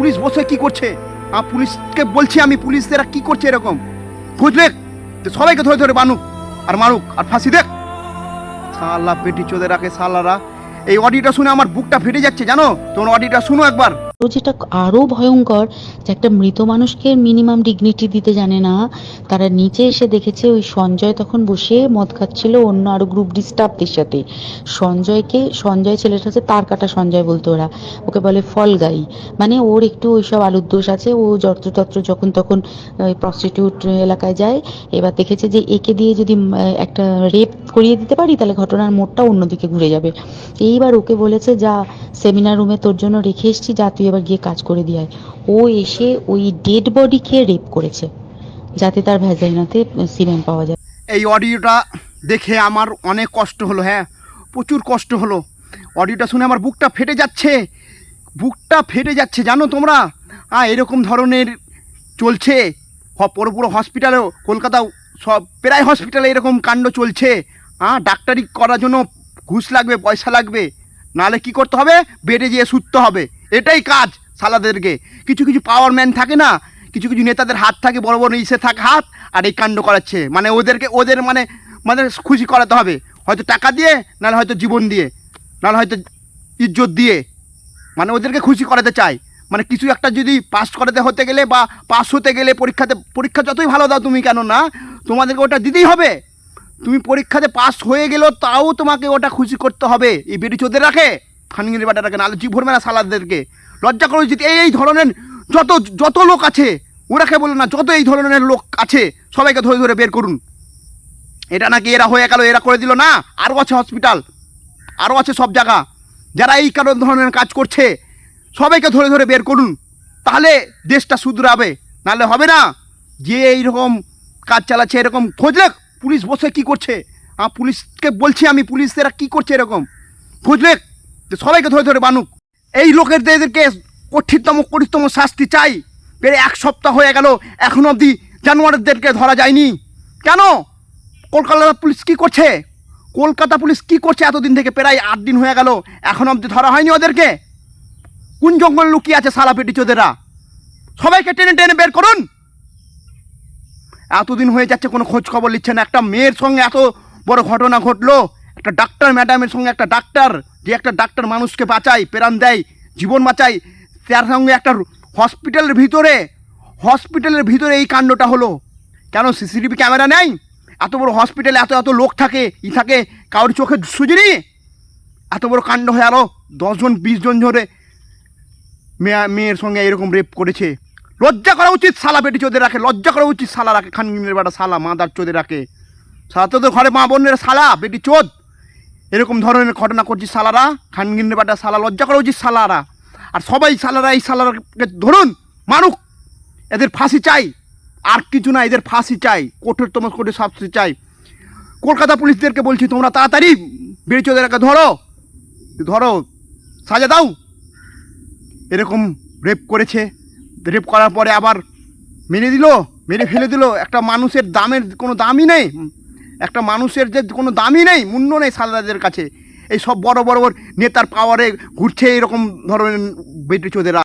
Police বসে কি করছে? আর পুলিশকে বলছি, আমি পুলিশরা কি করছে এরকম? খোঁজ রেখ সবাইকে ধরে ধরে বানুক আর মারুক আর ফাঁসি দেখ। সাল্লা পেটি চোদে রাখে সাল্লারা এই অডিটা শুনে আমার বুকটা ফেটে যাচ্ছে, জানো? তোমার অডিটা শুনো একবার। তো যেটা আরও ভয়ঙ্কর যে একটা মৃত মানুষকে মিনিমাম ডিগনিটি দিতে জানে না, তারা নিচে এসে দেখেছে ওই সঞ্জয় তখন বসে মদ খাচ্ছিল অন্য আরও গ্রুপ ডি স্টাফদের সাথে। সঞ্জয়কে, সঞ্জয় ছেলেটা হচ্ছে তার কাটা সঞ্জয় বলতো ওরা। ওকে বলে ফল গাই। মানে ওর একটু ওইসব আলুর দোষ আছে। ও যত্রতত্র যখন তখন প্রস্টিটিউট এলাকায় যায়, এবার দেখেছে যে একে দিয়ে যদি একটা রেপ করিয়ে দিতে পারি, তাহলে ঘটনার মোড়টা অন্যদিকে ঘুরে যাবে। এইবার ওকে বলেছে, যা সেমিনার রুমে তোর জন্য রেখে এসেছি, যা তুই এবার গিয়ে কাজ করে দিয়ে ও এসে ওই ডেড বডিকে রেপ করেছে, যাতে তার ভ্যাজাইনাতে সিমেন্ট পাওয়া যায়। এই অডিওটা দেখে আমার অনেক কষ্ট হলো হ্যাঁ প্রচুর কষ্ট হলো। অডিওটা শুনে আমার বুকটা ফেটে যাচ্ছে, বুকটা ফেটে যাচ্ছে, জানো তোমরা? হ্যাঁ এরকম ধরনের চলছে। পুরো বড় হসপিটালেও কলকাতাও, সব প্রায় হসপিটালে এরকম কাণ্ড চলছে। হ্যাঁ ডাক্তারি করার জন্য ঘুষ লাগবে, পয়সা লাগবে। নাহলে কি করতে হবে? বেডে যেয়ে শুতে হবে। এটাই কাজ সালাদেরকে। কিছু কিছু পাওয়ার ম্যান থাকে না, কিছু কিছু নেতাদের হাত থাকে, বড় বড় ইসে থাকে হাত, আর এই কাণ্ড করাচ্ছে। মানে ওদেরকে, ওদের মানে মানে খুশি করাতে হবে। হয়তো টাকা দিয়ে নাহলে হয়তো জীবন দিয়ে নাহলে হয়তো ইজ্জত দিয়ে। মানে ওদেরকে খুশি করাতে চায়। মানে কিছু একটা যদি পাস করাতে হতে গেলে বা পাস হতে গেলে পরীক্ষাতে, পরীক্ষা যতই ভালো দাও তুমি কেন না তোমাদেরকে ওটা দিতেই হবে। তুমি পরীক্ষাতে পাস হয়ে গেলেও তাও তোমাকে ওটা খুশি করতে হবে। এই বেটি চোদের রাখে? খানগিরি বাটা রাখে নাহলে জীব ভরবে না সালাদদেরকে। লজ্জা করে উচিত এই এই ধরনের যত যত লোক আছে ওরাকে বলো না, যত এই ধরনের লোক আছে, সবাইকে ধরে ধরে বের করুন। এটা নাকি এরা হয়ে গেল, এরা করে দিল না? আরও আছে হসপিটাল আরও আছে সব জায়গা। যারা এই কারণ ধরনের কাজ করছে, সবাইকে ধরে ধরে বের করুন। তাহলে দেশটা শুধরাবে, নাহলে হবে না? যে এইরকম কাজ চালাচ্ছে, এরকম খোঁজ লেখ। পুলিশ বসে কি করছে? আর পুলিশকে বলছি আমি, পুলিশরা কি করছে এরকম? যে সবাইকে ধরে ধরে বানুক। এই লোকেরদেরকে কঠিনতম কঠিনতম শাস্তি চাই বেড়ে এক সপ্তাহ হয়ে গেল, এখনও অবধি জানোয়ারদেরকে ধরা যায়নি। কেন? কলকাতা পুলিশ কি করছে? কলকাতা পুলিশ কি করছে এতদিন থেকে? প্রায় আট দিন হয়ে গেল, এখন অবধি ধরা হয়নি ওদেরকে। কোন জঙ্গল লুকিয়ে আছে সালা পেটি চোদেরা সবাইকে টেনে টেনে বের করুন। এতদিন হয়ে যাচ্ছে, কোনো খোঁজ খবর নিচ্ছে না। একটা মেয়ের সঙ্গে এত বড় ঘটনা ঘটলো, একটা ডাক্তার ম্যাডামের সঙ্গে একটা ডাক্তার, যে একটা ডাক্তার মানুষকে বাঁচায়, প্রাণ দেয়, জীবন বাঁচায়, তার সঙ্গে একটা হসপিটালের ভিতরে হসপিটালের ভিতরে এই কাণ্ডটা হলো। কেন সিসিটিভি ক্যামেরা নেই? এত বড় হসপিটালে এত এত লোক থাকে, ই থাকে, কারোর চোখে সুজিনি এত বড় কাণ্ড হয়ে আরও দশজন, বিশ জন ধরে মেয়া মেয়ের সঙ্গে এরকম রেপ করেছে। লজ্জা করা উচিত সালা বেটি চোদে রাখে লজ্জা করা উচিত সালা রাখে খানগিনের বেটা সালা মাদার চোদে রাখে সালা তোদের ঘরে মা বোনের সালা বেটি চোদ। এরকম ধরনের ঘটনা করছি সালারা খানগিনের বেটা সালা লজ্জা করা উচিত সালারা আর সবাই সালারা এই সালারাকে ধরুন মারুক এদের ফাঁসি চাই। আর কিছু না, এদের ফাঁসি চাই। কঠোরতম কঠোর শাস্তি চাই। কলকাতা পুলিশদেরকে বলছি, তোমরা তাড়াতাড়ি বেড়ি চোদেরকে ধরো। ধরো, সাজা দাও। এরকম রেপ করেছে রেপ করার পরে আবার মেরে দিল, মেরে ফেলে দিল। একটা মানুষের দামের কোনো দামই নেই। একটা মানুষের যে কোনো দামই নেই, মূল্য নেই সালদাদের কাছে। এই সব বড় বড় নেতার পাওয়ারে ঘুরছে এরকম ধরনের বেটি চোদেরা।